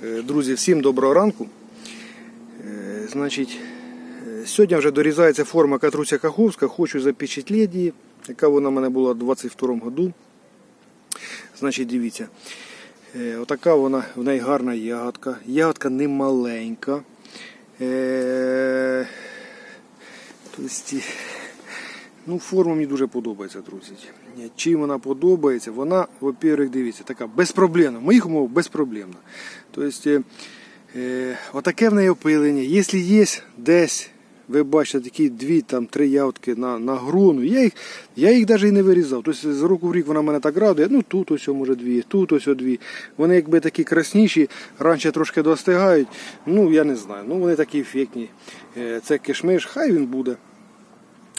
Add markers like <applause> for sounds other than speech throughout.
Е, Друзі, всім доброго ранку. Е, Значить, е, сьогодні вже дорізається форма Катруся Каховська. Хочу запечатліти її, яка вона в мене була в 22-му году. Значить, дивіться. Отака вона, в неї гарна ягодка. Ягодка не маленька. Тобто, ну, форма мені дуже подобається, друзі. Чим вона подобається? Вона, во-первых, дивіться, така безпроблемна. В моїх умовах безпроблемна. Тобто, е, е, отаке в неї опилення. Якщо є десь, ви бачите, такі дві-три ягодки на, на груну, я їх, я їх навіть і не вирізав. Тобто з року в рік вона мене так радує. Ну тут ось може дві, тут ось дві. Вони якби такі красніші, раніше трошки достигають. Ну я не знаю. Ну вони такі ефектні. Е, Це кишмиш, хай він буде.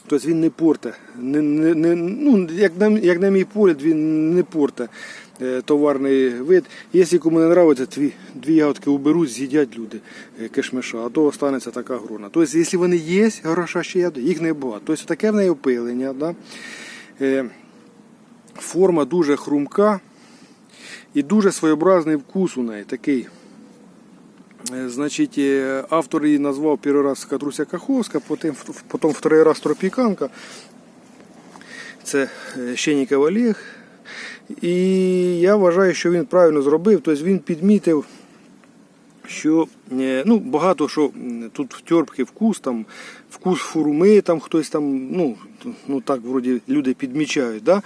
Тобто він не порте. Не, не, не, ну, як, на, як на мій погляд, він не порте е, товарний вид. Якщо кому не подобається, дві, дві ягодки уберуть, з'їдять люди е, кишмиша, а то останеться така грона. Тобто, якщо вони є, гроша ще ягоди, їх не багато. Тобто таке в неї опилення. Да? Е, форма дуже хрумка і дуже своєобразний вкус у неї такий. Е, Значить, е, автор її назвав перший раз Катруся Каховська, потім, потім второй раз Тропіканка. Це е, Щеніков Олег. І я вважаю, що він правильно зробив. Тобто він підмітив, що е, ну, багато що тут в вкус, там, вкус фурми, там хтось там, ну, ну так вроді люди підмічають. Да?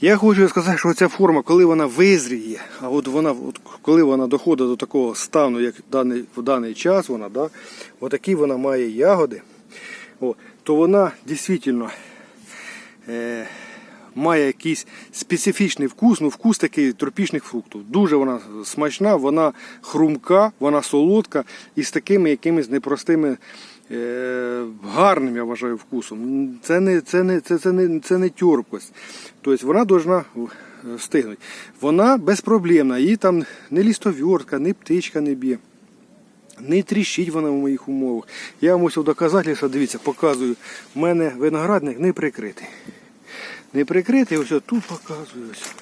Я хочу сказати, що ця форма, коли вона визріє, а от вона, от коли вона доходить до такого стану, як в даний, в даний час, вона, да, отакі вона має ягоди, о, то вона дійсно е, має якийсь специфічний вкус, ну вкус такий тропічних фруктів. Дуже вона смачна, вона хрумка, вона солодка і з такими якимись непростими. Е, гарним, я вважаю, вкусом. Це не, це не, це, це не, це не тьорпкость. Тобто вона повинна встигнути. Вона безпроблемна, її там не лістовертка, ні птичка не б'є. Не тріщить вона в моїх умовах. Я вам ось у доказательство, дивіться, показую. У мене виноградник не прикритий. Не прикритий, ось тут показую. Ось.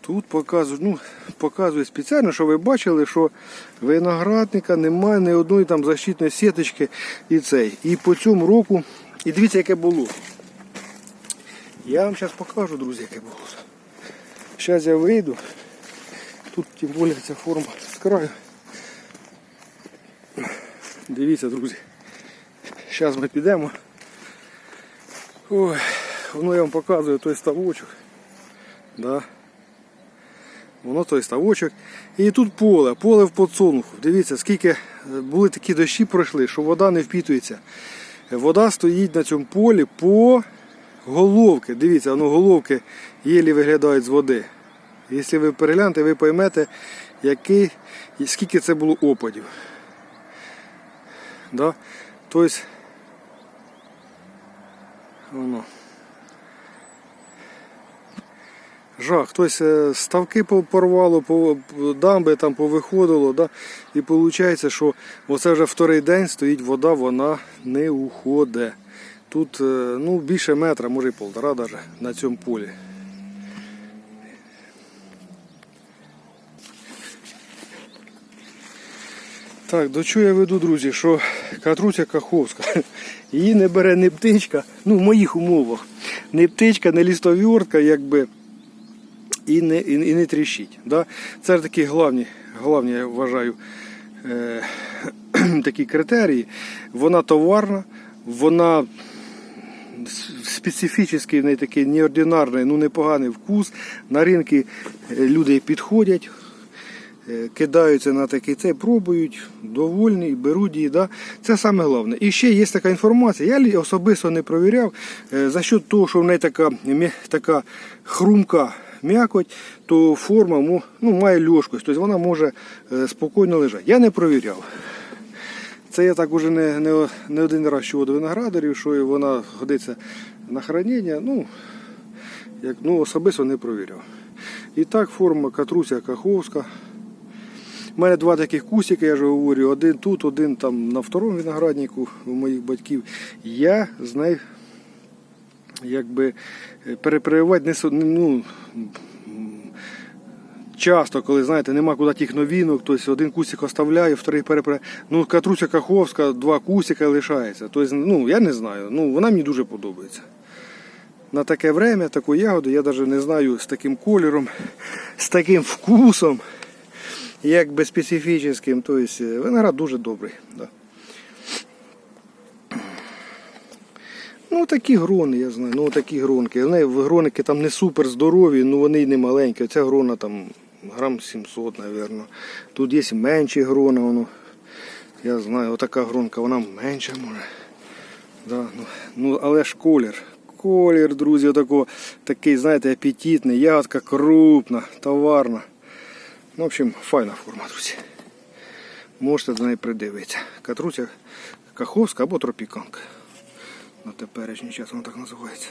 Тут показую, ну, показую спеціально, щоб ви бачили, що виноградника немає ні одної там защитної сіточки і цей. І по цьому року, і дивіться, яке було. Я вам зараз покажу, друзі, яке було. Зараз я вийду. Тут тим більше ця форма з краю. Дивіться, друзі. Зараз ми підемо. Ой, воно я вам показую той ставочок. Да. Воно той ставочок. І тут поле, поле в подсолнуху. Дивіться, скільки е, були такі дощі пройшли, що вода не впітується. Вода стоїть на цьому полі по головки. Дивіться, воно головки єлі виглядають з води. Якщо ви переглянете, ви поймете, який, скільки це було опадів. Да? Тобто, воно. Жах, хтось е, ставки по- порвало, по дамби там повиходило, да? і виходить, що оце вже вторий день стоїть вода, вона не уходить. Тут е, ну, більше метра, може і полтора даже, на цьому полі. Так, до чого я веду, друзі, що Катруся Каховська, <laughs> її не бере не птичка, ну в моїх умовах, не птичка, не лістовертка, якби і не, і, і не тріщить. Да? Це такі головні, головні, я вважаю, е, <clears throat> такі критерії. Вона товарна, вона специфічний, в неї такий неординарний, ну непоганий вкус. На ринки е, люди підходять, е, кидаються на такий цей, пробують, довольні, беруть її. Да? Це саме головне. І ще є така інформація, я особисто не провіряв, е, за що того, що в неї така, така хрумка м'якоть, то форма ну, має льошкость, тобто вона може е, спокійно лежати. Я не провіряв. Це я так уже не, не, не один раз чув до виноградарів, що вона годиться на хранення. Ну, як, ну, особисто не провіряв. І так, форма Катруся Каховська. У мене два таких кусики, я ж говорю, один тут, один там на второму винограднику у моїх батьків. Я з якби перепривати не, ну, часто, коли знаєте, нема куди тих новинок, тобто один кусик оставляю, вторий перепре. Ну, Катруся Каховська, два кусика лишається. Тобто, ну, я не знаю. Ну, вона мені дуже подобається. На таке время, таку ягоду, я навіть не знаю з таким кольором, з таким вкусом, як би специфічним. Тобто, виноград дуже добрий. Да. Ну, такі грони, я знаю. Ну, такі гронки. Вони гроники там не супер здорові, ну вони й не маленькі. Ця грона там грам 700, мабуть. Тут є менші грона, воно. Я знаю, отака гронка, вона менша може. Да, ну, ну, але ж колір. Колір, друзі, отако, такий, знаєте, апетитний, ягодка крупна, товарна. Ну, в общем, файна форма, друзі. Можете до неї придивитися. Катруся Каховська або тропіканка. На теперішній час воно так називається.